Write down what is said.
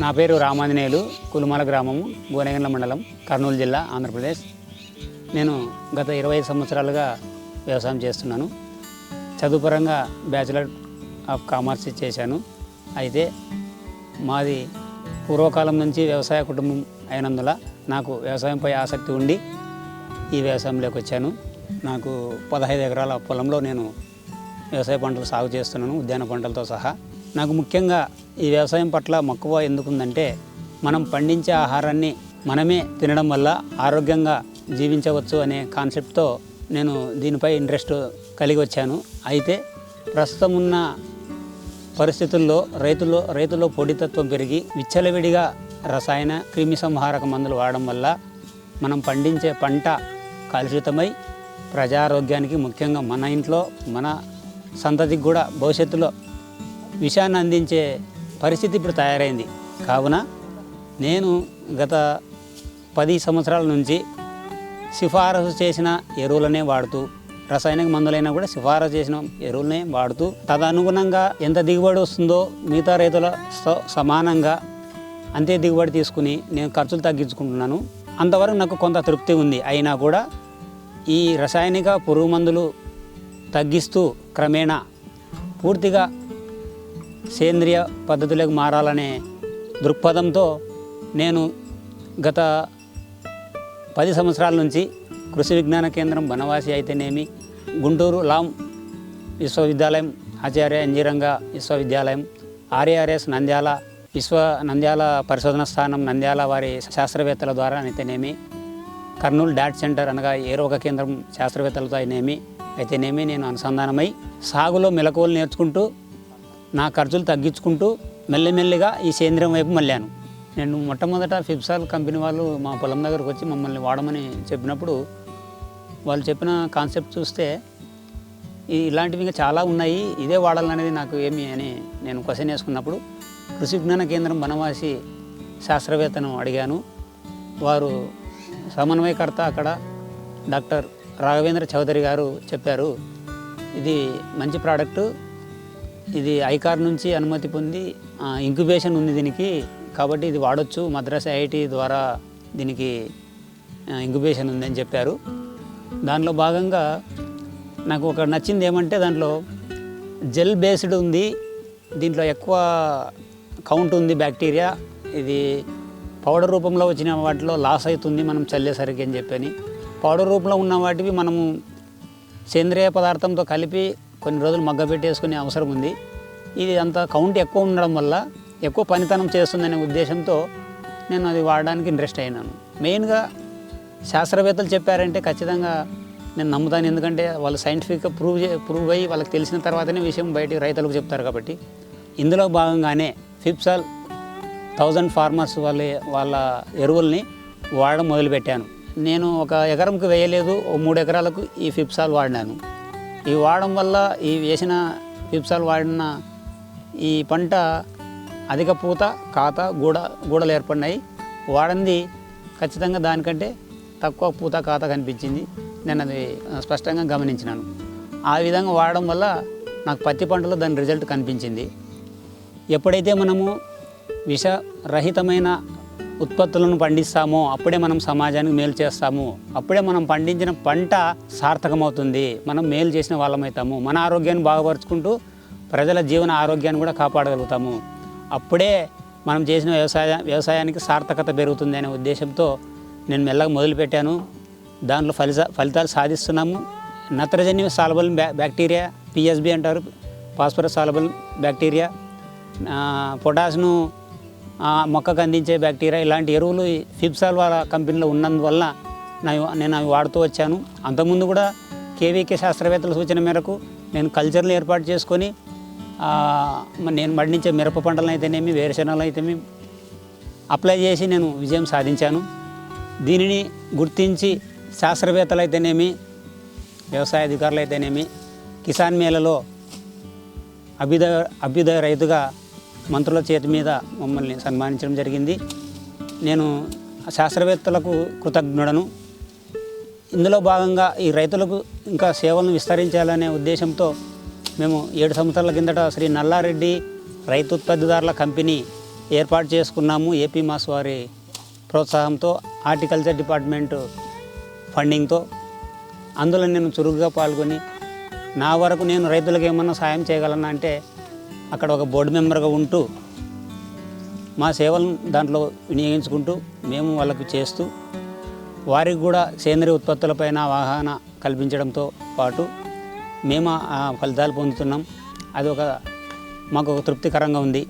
నా పేరు రామాంజనేయులు కులుమల గ్రామము గోనెగండ్ల మండలం కర్నూలు జిల్లా ఆంధ్రప్రదేశ్. నేను గత ఇరవై సంవత్సరాలుగా వ్యవసాయం చేస్తున్నాను. చదువుపరంగా బ్యాచిలర్ ఆఫ్ కామర్స్ చేశాను. అయితే మాది పూర్వకాలం నుంచి వ్యవసాయ కుటుంబం అయినందున నాకు వ్యవసాయంపై ఆసక్తి ఉండి ఈ వ్యవసాయంలోకి వచ్చాను. నాకు పదహైదు ఎకరాల పొలంలో నేను వ్యవసాయ పంటలు సాగు చేస్తున్నాను ఉద్యాన పంటలతో సహా. నాకు ముఖ్యంగా ఈ వ్యవసాయం పట్ల మక్కువ ఎందుకుందంటే మనం పండించే ఆహారాన్ని మనమే తినడం వల్ల ఆరోగ్యంగా జీవించవచ్చు అనే కాన్సెప్ట్తో నేను దీనిపై ఇంట్రెస్ట్ కలిగి వచ్చాను. అయితే ప్రస్తుతం ఉన్న పరిస్థితుల్లో రైతుల్లో రైతుల్లో పొడితత్వం పెరిగి విచ్చలవిడిగా రసాయన క్రిమి సంహారక మందులు వాడడం వల్ల మనం పండించే పంట కలుషితమై ప్రజారోగ్యానికి ముఖ్యంగా మన ఇంట్లో మన సంతతికి కూడా భవిష్యత్తులో విషయాన్ని అందించే పరిస్థితి ఇప్పుడు తయారైంది. కావున నేను గత పది సంవత్సరాల నుంచి సిఫారసు చేసిన ఎరువులనే వాడుతూ రసాయనిక మందులైనా కూడా సిఫారసు చేసిన ఎరువులనే వాడుతూ తదనుగుణంగా ఎంత దిగుబడి వస్తుందో మిగతా రైతుల సమానంగా అంతే దిగుబడి తీసుకుని నేను ఖర్చులు తగ్గించుకుంటున్నాను. అంతవరకు నాకు కొంత తృప్తి ఉంది. అయినా కూడా ఈ రసాయనిక పురుగు మందులు తగ్గిస్తూ క్రమేణా పూర్తిగా సేంద్రియ పద్ధతులకు మారాలనే దృక్పథంతో నేను గత పది సంవత్సరాల నుంచి కృషి విజ్ఞాన కేంద్రం బనవాసి అయితేనేమి గుంటూరు లాం విశ్వవిద్యాలయం ఆచార్య ఇంజనీరంగ విశ్వవిద్యాలయం ఆర్ఏఆర్ఎస్ నంద్యాల విశ్వ నంద్యాల పరిశోధన స్థానం నంద్యాల వారి శాస్త్రవేత్తల ద్వారా అయితేనేమి కర్నూలు డాట్ సెంటర్ అనగా ఏ రోగ కేంద్రం శాస్త్రవేత్తలతో అయినేమి అయితేనేమి నేను అనుసంధానమై సాగులో మెలకువలు నేర్చుకుంటూ నా ఖర్చులు తగ్గించుకుంటూ మెల్లమెల్లిగా ఈ సేంద్రియం వైపు మళ్ళాను. నేను మొట్టమొదట ఫిప్సాల్ కంపెనీ వాళ్ళు మా పొలం దగ్గరకు వచ్చి మమ్మల్ని వాడమని చెప్పినప్పుడు వాళ్ళు చెప్పిన కాన్సెప్ట్ చూస్తే ఇలాంటివి ఇంకా చాలా ఉన్నాయి ఇదే వాడాలనేది నాకు ఏమి అని నేను క్వశ్చన్ వేసుకున్నప్పుడు కృషి విజ్ఞాన కేంద్రం బనవాసి శాస్త్రవేత్తను అడిగాను. వారు సమన్వయకర్త అక్కడ డాక్టర్ రాఘవేంద్ర చౌదరి గారు చెప్పారు ఇది మంచి ప్రోడక్టు ఇది ఐకార్ నుంచి అనుమతి పొంది ఇంక్యుబేషన్ ఉంది దీనికి. కాబట్టి ఇది వాడొచ్చు. మద్రాస్ ఐఐటి ద్వారా దీనికి ఇంక్యుబేషన్ ఉందని చెప్పారు. దానిలో భాగంగా నాకు ఒక నచ్చింది ఏమంటే దాంట్లో జెల్ బేస్డ్ ఉంది. దీంట్లో ఎక్కువ కౌంట్ ఉంది బ్యాక్టీరియా. ఇది పౌడర్ రూపంలో వచ్చిన వాటిలో లాస్ అవుతుంది మనం చల్లేసరికి అని చెప్పని. పౌడర్ రూపంలో ఉన్న వాటివి మనము సేంద్రియ పదార్థంతో కలిపి కొన్ని రోజులు మగ్గ పెట్టేసుకునే అవసరం ఉంది. ఇది అంత కౌంట్ ఎక్కువ ఉండడం వల్ల ఎక్కువ పనితనం చేస్తుందనే ఉద్దేశంతో నేను అది వాడడానికి ఇంట్రెస్ట్ అయినాను. మెయిన్గా శాస్త్రవేత్తలు చెప్పారంటే ఖచ్చితంగా నేను నమ్ముతాను. ఎందుకంటే వాళ్ళు సైంటిఫిక్గా ప్రూవ్ చే ప్రూవ్ అయ్యి వాళ్ళకి తెలిసిన తర్వాతనే విషయం బయట రైతులకు చెప్తారు కాబట్టి. ఇందులో భాగంగానే ఫిప్సాల్ థౌజండ్ ఫార్మర్స్ వాళ్ళ వాళ్ళ ఎరువుల్ని వాడడం మొదలుపెట్టాను. నేను ఒక ఎకరంకి వేయలేదు ఓ మూడు ఎకరాలకు ఈ ఫిప్సాల్ వాడినాను. ఈ వాడడం వల్ల ఈ వేసిన పిప్సాలు వాడిన ఈ పంట అధిక పూత కాత గూడ గూడలు ఏర్పడినాయి. వాడింది ఖచ్చితంగా దానికంటే తక్కువ పూత కాత కనిపించింది. నేను అది స్పష్టంగా గమనించినాను. ఆ విధంగా వాడడం వల్ల నాకు పత్తి పంటలో దాని రిజల్ట్ కనిపించింది. ఎప్పుడైతే మనము విషరహితమైన ఉత్పత్తులను పండిస్తామో అప్పుడే మనం సమాజానికి మేలు చేస్తాము. అప్పుడే మనం పండించిన పంట సార్థకమవుతుంది. మనం మేలు చేసిన వాళ్ళమవుతాము మన ఆరోగ్యాన్ని బాగుపరుచుకుంటూ ప్రజల జీవన ఆరోగ్యాన్ని కూడా కాపాడగలుగుతాము. అప్పుడే మనం చేసిన వ్యవసాయ వ్యవసాయానికి సార్థకత పెరుగుతుంది అనే ఉద్దేశంతో నేను మెల్లగా మొదలుపెట్టాను. దాంట్లో ఫలిత ఫలితాలు సాధిస్తున్నాము. నత్రజన్య సాలబుల్ బ్యా బ్యాక్టీరియా పిఎస్బి అంటారు. Phosphorus soluble bacteria. పొటాస్ను పొటాష్ను మొక్కకు అందించే బ్యాక్టీరియా ఇలాంటి ఎరువులు ఫిప్సాల్ వాళ్ళ కంపెనీలో ఉన్నందువల్ల నేను అవి వాడుతూ వచ్చాను. అంతకుముందు కూడా కేవీకే శాస్త్రవేత్తల సూచన మేరకు నేను కల్చర్లు ఏర్పాటు చేసుకొని నేను పండించే మిరప పంటలను అయితేనేమి వేరుశనగలు అయితేనేమి అప్లై చేసి నేను విజయం సాధించాను. దీనిని గుర్తించి శాస్త్రవేత్తలు అయితేనేమి వ్యవసాయ అధికారులు అయితేనేమి కిసాన్ మేళలో అభ్యుదయ అభ్యుదయ రైతుగా మంత్రుల చేతి మీద మమ్మల్ని సన్మానించడం జరిగింది. నేను శాస్త్రవేత్తలకు కృతజ్ఞుడను. ఇందులో భాగంగా ఈ రైతులకు ఇంకా సేవలను విస్తరించాలనే ఉద్దేశంతో మేము ఏడు సంవత్సరాల కిందట శ్రీ నల్లారెడ్డి రైతు ఉత్పత్తిదారుల కంపెనీ ఏర్పాటు చేసుకున్నాము. ఏపీ మాస్ వారి ప్రోత్సాహంతో హార్టికల్చర్ డిపార్ట్మెంట్ ఫండింగ్తో అందులో నేను చురుగ్గా పాల్గొని నా వరకు నేను రైతులకు ఏమన్నా సాయం చేయగలనా అంటే అక్కడ ఒక బోర్డు మెంబర్గా ఉంటూ మా సేవలను దాంట్లో వినియోగించుకుంటూ మేము వాళ్ళకు చేస్తూ వారికి కూడా సేంద్రియ ఉత్పత్తులపైన అవగాహన కల్పించడంతో పాటు మేము ఆ ఫలితాలు పొందుతున్నాం. అది ఒక మాకు ఒక తృప్తికరంగా ఉంది.